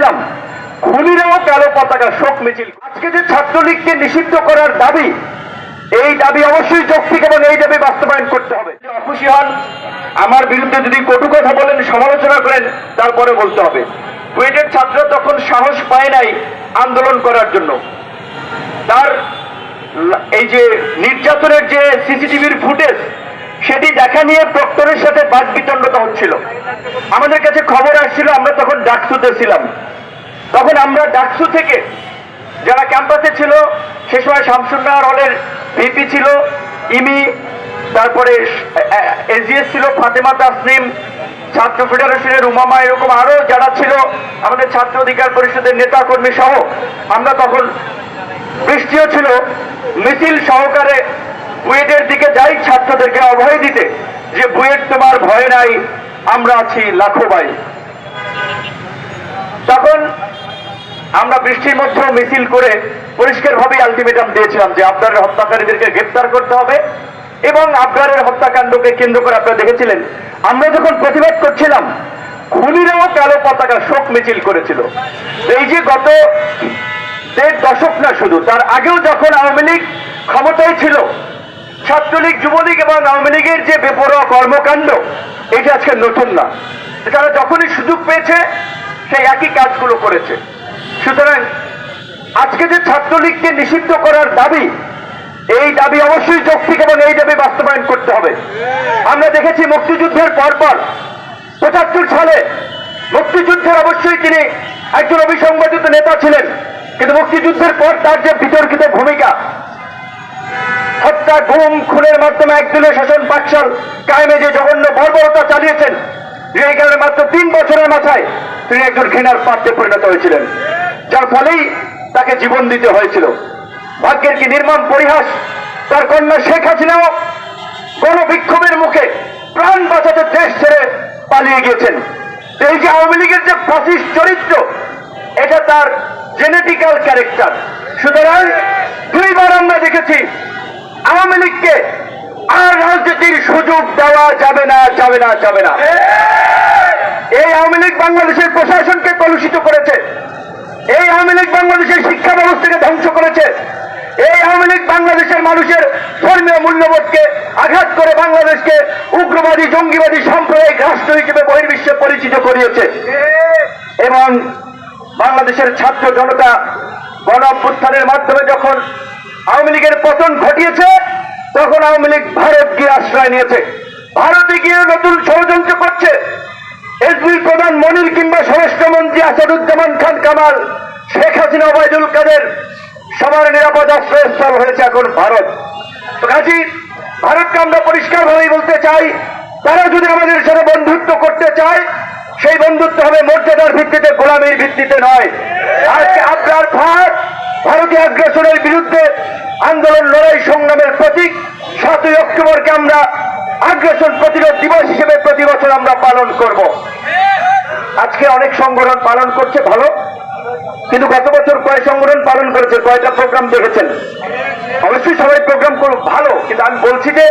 করছিলাম খুনিরাও কালো পতাকা, শোক মিছিল। আজকে যে ছাত্রলীগকে নিষিদ্ধ করার দাবি, এই দাবি অবশ্যই যৌক্তিক এবং এই দাবি বাস্তবায়ন করতে হবে। অখুশি হন, আমার বিরুদ্ধে যদি কটু কথা বলেন, সমালোচনা করেন, তারপরে বলতে হবে। কুয়েটের ছাত্র তখন সাহস পায় নাই আন্দোলন করার জন্য। তার এই যে নির্যাতনের যে সিসিটিভির ফুটেজ, সেটি দেখা নিয়ে প্রক্টরের সাথে বাদ বিতণ্ডতা হচ্ছিল। আমাদের কাছে খবর আসছিল, আমরা তখন ডাকসুতে ছিলাম। তখন আমরা ডাকসু থেকে যারা ক্যাম্পাসে ছিল, সে সময় শামসুন্নাহর হলের ভিপি ছিল, ইমি, তারপরে এসজিএস ছিল, ফাতেমা তাসনিম, ছাত্র ফেডারেশনের উমামা, এরকম আরও যারা ছিল, আমাদের ছাত্র অধিকার পরিষদের নেতা কর্মী সহ, আমরা তখন বৃষ্টিও ছিল। মিছিল সহকারে বুয়েটের দিকে যাই ছাত্রদেরকে অভয় দিতে, যে বুয়েট তোমার ভয় নাই আমরা আছি লাখো ভাই। তখন আমরা বৃষ্টির মধ্যেও মিছিল করে পরিষ্কারভাবে আলটিমেটাম দিয়েছিলাম যে আবদারের হত্যাকারীদেরকে গ্রেপ্তার করতে হবে এবং আবদারের হত্যাকাণ্ডকে কেন্দ্র করে আপনারা দেখেছিলেন। আমরা যখন প্রতিবাদ করছিলাম, খুনিরাও কালো পতাকা শোক মিছিল করেছিল। এই যে গত দেড় দশক না শুধু, তার আগেও যখন আওয়ামী লীগ ক্ষমতায় ছিল ছাত্রলীগ, যুবলীগ এবং আওয়ামী লীগের যে বেপরোয়া কর্মকাণ্ড, এটা আজকে নতুন না। তারা যখনই সুযোগ পেয়েছে, সেই একই কাজগুলো করেছে। সুতরাং আজকে যে ছাত্রলীগকে নিষিদ্ধ করার দাবি, এই দাবি অবশ্যই যৌক্তিক এবং এই দাবি বাস্তবায়ন করতে হবে। আমরা দেখেছি মুক্তিযুদ্ধের পরপর, পঁচাত্তর সালে মুক্তিযুদ্ধের অবশ্যই তিনি একজন অবিসংবাদিত নেতা ছিলেন। কিন্তু মুক্তিযুদ্ধের পর তার যে বিতর্কিত ভূমিকা হত্যা গুম খুনের মাধ্যমে একদিনের শাসন পাকশাল কায়েমে যে জঘন্য বর্বরতা চালিয়েছেন এই কারণে মাত্র তিন বছরের মাথায় তিনি একজন ঘৃণার পাত্রে পরিণত হয়েছিলেন। যার ফলেই তাকে জীবন দিতে হয়েছিল। ভাগ্যের কি নির্মম পরিহাস তার কন্যা শেখ হাসিনাও গণবিক্ষোভের মুখে প্রাণ বাঁচাতে দেশ ছেড়ে পালিয়ে গিয়েছেন। এই যে আওয়ামী লীগের যে ফাসিস্ট চরিত্র, এটা তার জেনেটিক্যাল ক্যারেক্টার সুতরাং দুইবার আমরা দেখেছি আওয়ামী লীগকে আর রাজনীতির সুযোগ দেওয়া যাবে না যাবে না যাবে না। এই আওয়ামী লীগ বাংলাদেশের প্রশাসনকে কলুষিত করেছে। এই আওয়ামী লীগ বাংলাদেশের শিক্ষা ব্যবস্থাকে ধ্বংস করেছে। এই আওয়ামী লীগ বাংলাদেশের মানুষের ধর্মীয় মূল্যবোধকে আঘাত করে বাংলাদেশকে উগ্রবাদী, জঙ্গিবাদী সাম্প্রদায়িক রাষ্ট্র হিসেবে বহির্বিশ্বে পরিচিত করিয়েছে। এবং বাংলাদেশের ছাত্র জনতা গণ মাধ্যমে যখন আওয়ামী লীগের পতন ঘটিয়েছে, তখন আওয়ামী লীগ ভারত গিয়ে আশ্রয় নিয়েছে। ভারতে গিয়ে নতুন ষড়যন্ত্র করছে। এসবি প্রধান মনির কিংবা স্বরাষ্ট্রমন্ত্রী আসাদুজ্জামান খান কামাল, শেখ হাসিনা, ওবায়দুল কাদের, সবার নিরাপদ আশ্রয়স্থল হয়েছে এখন ভারত। কাজী, ভারতকে আমরা পরিষ্কার পরিষ্কারভাবেই বলতে চাই, তারা যদি আমাদের সাথে বন্ধুত্ব করতে চায়, সেই বন্ধুত্ব হবে মর্যাদার ভিত্তিতে, গোলামীর ভিত্তিতে নয়। আজকে আপনার ভাগ ভারতীয় আগ্রাসনের বিরুদ্ধে আন্দোলন লড়াই সংগ্রামের প্রতীক। সাতই অক্টোবরকে আমরা আগ্রাসন প্রতিরোধ দিবস হিসেবে প্রতি বছর আমরা পালন করব। আজকে অনেক সংগঠন পালন করছে ভালো, কিন্তু গত বছর কয় সংগঠন পালন করেছে কয়টা প্রোগ্রাম দেখেছেন। অবশ্যই সবাই প্রোগ্রাম করুক, ভালো, কিন্তু আমি বলছি যে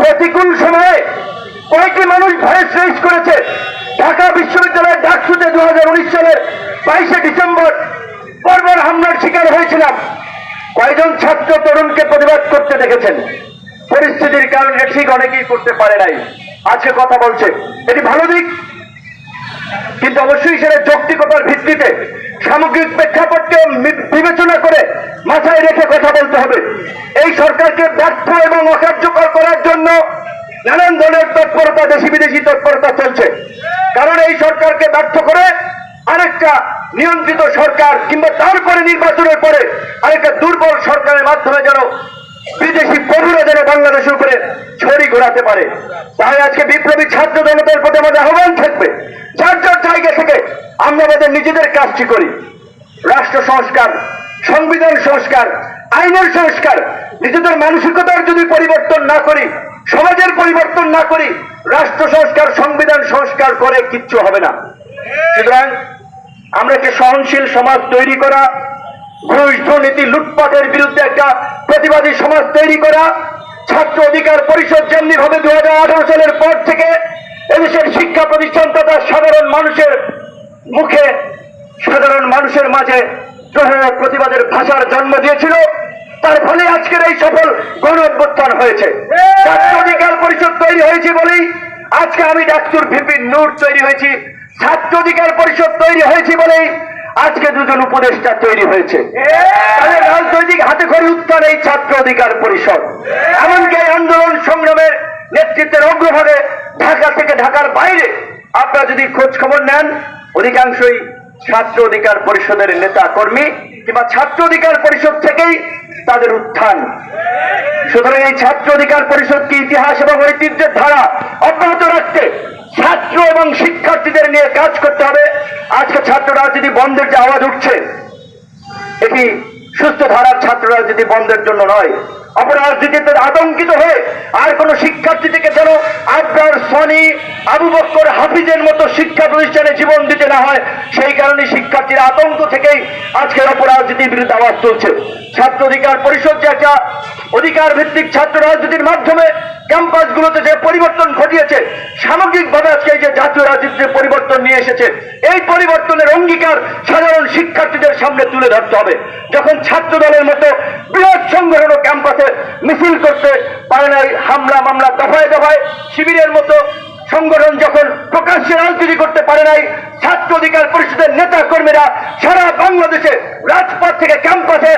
প্রতিকূল সময়ে কয়েকটি মানুষ ভয়েস রেজ করেছে? ঢাকা বিশ্ববিদ্যালয়ের ডাকসুতে দু হাজার উনিশ সালের বাইশে ডিসেম্বর বর্বর হামলার শিকার হয়েছিলাম। কয়জন ছাত্র তরুণকে প্রতিবাদ করতে দেখেছেন? পরিস্থিতির কারণে ঠিক অনেকেই করতে পারে নাই। আজকে কথা বলছে। এটি ভালো দিক, কিন্তু অবশ্যই সেটা যৌক্তিকতার ভিত্তিতে সামগ্রিক প্রেক্ষাপটকে বিবেচনা করে মাথায় রেখে কথা বলতে হবে। এই সরকারকে ব্যর্থ এবং অকার্যকর করার জন্য নানান ধরনের তৎপরতা দেশি বিদেশি তৎপরতা চলছে। কারণ এই সরকারকে ব্যর্থ করে আরেকটা নিয়ন্ত্রিত সরকার কিংবা তারপরে নির্বাচনের পরে আরেকটা দুর্বল সরকারের মাধ্যমে যেন বিদেশি প্রভুরা যেন বাংলাদেশের উপরে ছড়ি ঘোরাতে পারে। তাই আজকে বিপ্লবী ছাত্র জনতার প্রতি আমাদের আহ্বান থাকবে, যার যার জায়গা থেকে আমরা আমাদের নিজেদের কাজটি করি। রাষ্ট্র সংস্কার, সংবিধান সংস্কার, আইনের সংস্কার, নিজেদের মানসিকতার যদি পরিবর্তন না করি, সমাজের পরিবর্তন না করি, রাষ্ট্র সংস্কার, সংবিধান সংস্কার করে কিচ্ছু হবে না। সুতরাং আমরা একটি সহনশীল সমাজ তৈরি করা ঘুষ দুর্নীতি লুটপাটের বিরুদ্ধে একটা প্রতিবাদী সমাজ তৈরি করা ছাত্র অধিকার পরিষদ যেমনি ভাবে দু হাজার আঠারো সালের পর থেকে এদেশের শিক্ষা প্রতিষ্ঠান তথা সাধারণ মানুষের মুখে সাধারণ মানুষের মাঝে প্রতিবাদের ভাষার জন্ম দিয়েছিল। তার ফলে আজকের এই সফল গণ অভ্যুত্থান হয়েছে ছাত্র অধিকার পরিষদ তৈরি হয়েছে বলেই আজকে আমি ডাক্তার ভিপি নূর তৈরি হয়েছি। ছাত্র অধিকার পরিষদ তৈরি হয়েছে বলেই আজকে দুজন উপদেষ্টা তৈরি হয়েছে। রাজনৈতিক হাতে খড়ি উত্থান এই ছাত্র অধিকার পরিষদ। এমনকি এই আন্দোলন সংগ্রামের নেতৃত্বের অগ্রভাগে ঢাকা থেকে ঢাকার বাইরে আপনারা যদি খোঁজ খবর নেন, অধিকাংশই ছাত্র অধিকার পরিষদের নেতা কর্মী কিংবা ছাত্র অধিকার পরিষদ থেকেই তাদের উত্থান। সুতরাং এই ছাত্র অধিকার পরিষদকে ইতিহাস এবং ঐতিহ্যের ধারা অব্যাহত রাখতে ছাত্র এবং শিক্ষার্থীদের নিয়ে কাজ করতে হবে। আজকে ছাত্র রাজনীতি বন্ধের যে আওয়াজ উঠছে, এটি সুস্থ ধারার ছাত্র রাজনীতি বন্ধের জন্য নয়। অপরাজনীতিতে আতঙ্কিত হয়ে আর কোন শিক্ষার্থী থেকে যেন আপনার সনি আবু বক্কর হাফিজের মতো শিক্ষা প্রতিষ্ঠানে জীবন দিতে না হয়, সেই কারণে শিক্ষার্থীরা আতঙ্ক থেকেই আজকের অপরাজনীতির বিরুদ্ধে আওয়াজ তুলছে। ছাত্র অধিকার পরিষদ যে একটা অধিকার ভিত্তিক ছাত্র রাজনীতির মাধ্যমে ক্যাম্পাসগুলোতে যে পরিবর্তন ঘটিয়েছে, সামগ্রিকভাবে আজকে যে জাতীয় রাজনীতিতে পরিবর্তন নিয়ে এসেছে, এই পরিবর্তনের অঙ্গীকার সাধারণ শিক্ষার্থীদের সামনে তুলে ধরতে হবে। যখন ছাত্র দলের মতো বৃহৎ সংগঠন ও ক্যাম্পাসে মিছিল করতে পারে নাই, হামলা, মামলা, দফায় দফায় শিবিরের মতো সংগঠন যখন প্রকাশ্যে রাজনীতি করতে পারে নাই, ছাত্র অধিকার পরিষদের নেতা কর্মীরা সারা বাংলাদেশে রাজপথ থেকে ক্যাম্পাসে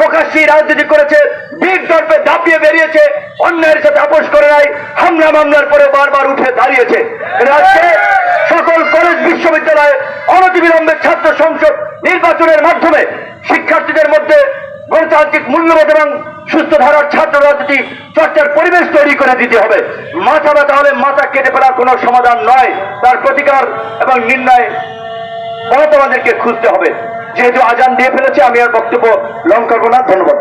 প্রকাশ্যে রাজনীতি করেছে বীর দর্পে দাপিয়ে বেরিয়েছে, অন্যায়ের সাথে আপোষ করে নাই, হামলা, মামলার পরে বারবার উঠে দাঁড়িয়েছে। রাজ্যে সকল কলেজ, বিশ্ববিদ্যালয়ে অনতিবিলম্বে ছাত্র সংসদ নির্বাচনের মাধ্যমে শিক্ষার্থীদের মধ্যে গণতান্ত্রিক মূল্যবোধ এবং সুস্থ ধারার ছাত্র রাজনীতি চর্চার পরিবেশ তৈরি করে দিতে হবে। মাথা ব্যথা হলে মাথা কেটে ফেলা কোনো সমাধান নয়। তার প্রতিকার এবং নির্ণয় গণতন্ত্রকে খুঁজতে হবে। যেহেতু আজান দিয়ে ফেলেছে, আমি আর বক্তব্য লঙ্কা গোনা ধন্যবাদ।